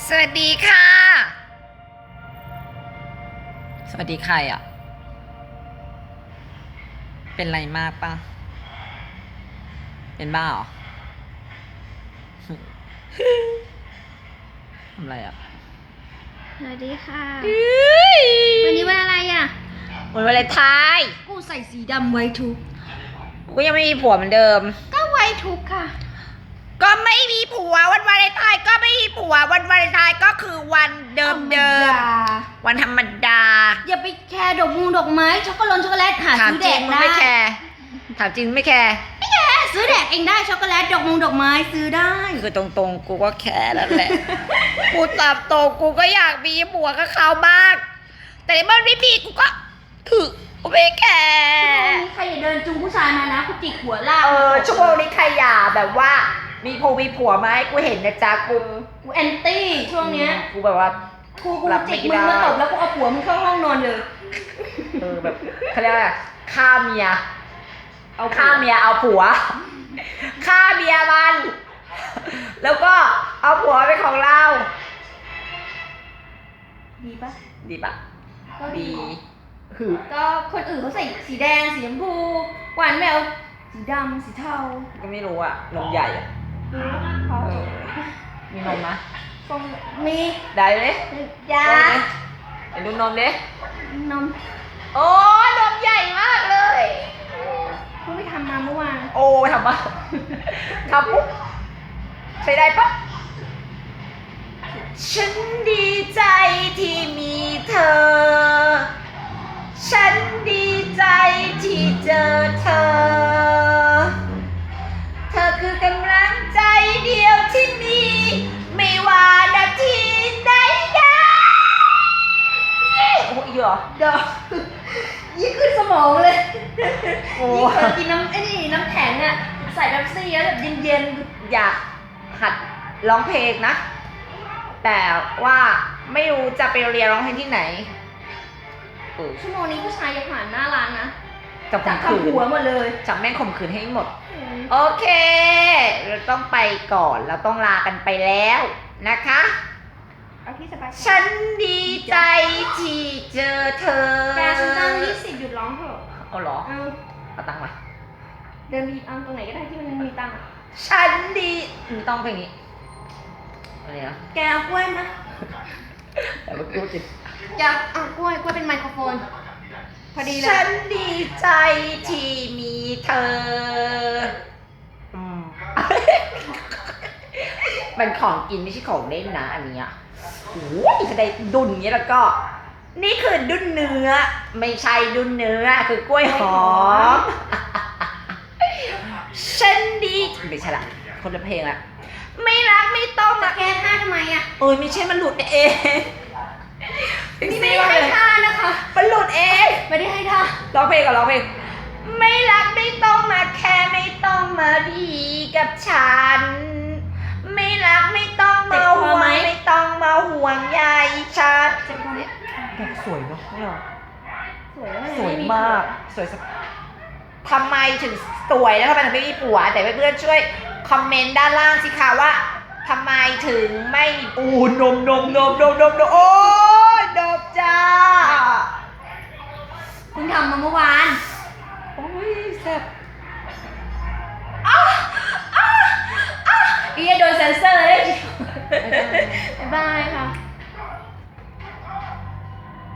สวัสดีค่ะ สวัสดีใครอะ เป็นไรมากปะเป็นบ้าเหรอทำอะไรอะ สวัสดีค่ะ วันนี้วันอะไรอะ วันวาเลนไทน์กูใส่สีดำไว้ทุก กูยังไม่มีผัวเหมือนเดิม ก็ไว้ทุกค่ะ ก็ไม่มีผัววันวาเลนไทน์ก็ไม่มีผัววัน วาเลนไทน์ก็คือวันเดิมเดิมๆวันธรรมดา อย่าไปแคร์ดอกมูดอกไม้ช็อกโกแลตช็อกโกแลตหาถามซื้อจแดริงกมึงได้ไม่แคร์ถามจริงไม่แคร์ไม่แคร์ซื้อแดกเองได้ช็อกโกแลตดอกมูดอกไม้ซื้อได้ คือตรงๆ กูก็แคร์แล้วแหละ กูตอบตรงกูก็อยากมีผัวกับเขาบ้างแต่ในเมื่อไม่มีกูก็คือกูไม่แคร์ใครอย่าเดินจูงผู้ชายมานะกูจิกหัวลากเออชั่วโมงนี้ใครอยากแบบว่า มีผัวมีผัวไหมาให้กูเห็นนะจ๊ะกูกูแอนตี้ช่วงเนี้ยกูแบบว่า กูกูรับไม่จิกมึงได้ มาตบแล้วกูเอาผัวมึงเข้าห้องนอนเลย เออแบบเขาเรียกว่าอะไรฆ่าเมีย เอาผัวฆ่าเมียเอาผัวฆ่าเมียมัน แล้วก็เอาผัวเป็นของเรา ดีปะดีปะก็ดี หือก็คนอื่นเขาใส่สีแดงสีชมพู หวานแมวสีดำสีเทา ก็ไม่รู้อะนมใหญ่อะ เขาเออมีนมนะทรงมีได้เลยยาไอ้ดูนมดินม โอ้นมใหญ่มากเลยเพิ่งไปทำมาเมื่อวานโอ้ทำมาทำปุ๊บใช้ได้ปะฉันดีใจ อ้ยเหรอเดี๋ยวยิ่งขึ้นสมองเลยโอ้ ยิ่งเคยกินน้ำไอ้นี่น้ำแข็งอะใส่เป๊ปซี่แล้วแบบเย็นอยากหัดร้องเพลงนะ แต่ว่าไม่รู้จะไปเรียนร้องเพลงที่ไหนเออๆชั่วโมงนี้ผู้ชายยังผ่านหน้าร้านนะจับข่จัมบขืนทำหัวหมดเลยจับแม่งข่มขืนให้หมดโอเค เราต้องไปก่อน เราต้องลากันไปแล้วนะคะ เอาที่สบายฉันดีใจที่ เจอเธอแกฉันตั้งยี่สิบหยุดร้องเถอะเอาเหรอเอาเอาตังค์มาเดินไปเอาตรงไหนก็ได้ที่มันมีตังค์อะฉันดีมึงต้องเพลงนี้อะไรนะแกเอากล้วยมาแต่เมื่อกี้จิอยากเอากล้วยกล้วยเป็นไมโครโฟน พอดีเลฉัยนดีใจที่มีเธออืมมันของกินไม่ใช่ของเล่นนะอันเนี้ยโอ้ยถ้าได้ดุนเนี้ยแล้วก็ นี่คือดุนเนื้อ ไม่ใช่ดุนเนื้อ คือกล้วยหอมฉันดีไม่ใช่ละคนละเพลงละไม่รักไม่ต้องจะมาแก้ผ้าทำไมอะเออไม่ใช่มันหลุดเองนี่ไม่ได้ให้ท่านะคะมันหลุดเองไม่ได้ให้ท่าร้องเพลงก่อนร้องเพลงไม่รักไม่ต้องมาแค่ไม่ต้องมาดีกับฉัน ไม่รักไม่ต้องมาห่วงไม่ต้องมาห่วงใยฉัน สวยเนาะเนี่ยสวยแล้วสวยมากสวยสักทำไมถึงสวยแล้วทำไมถึงไม่มีผัว แต่เพื่อนๆช่วยคอมเมนต์ด้านล่างสิคะว่าทำไมถึงไม่มีอูนมนมนมนมนมนมโอ้ยนมจ้าเพิ่งทำมาเมื่อวานโอ้ยแซ่บอีโดนเซนเซอร์เลยบ๊ายบายค่ะ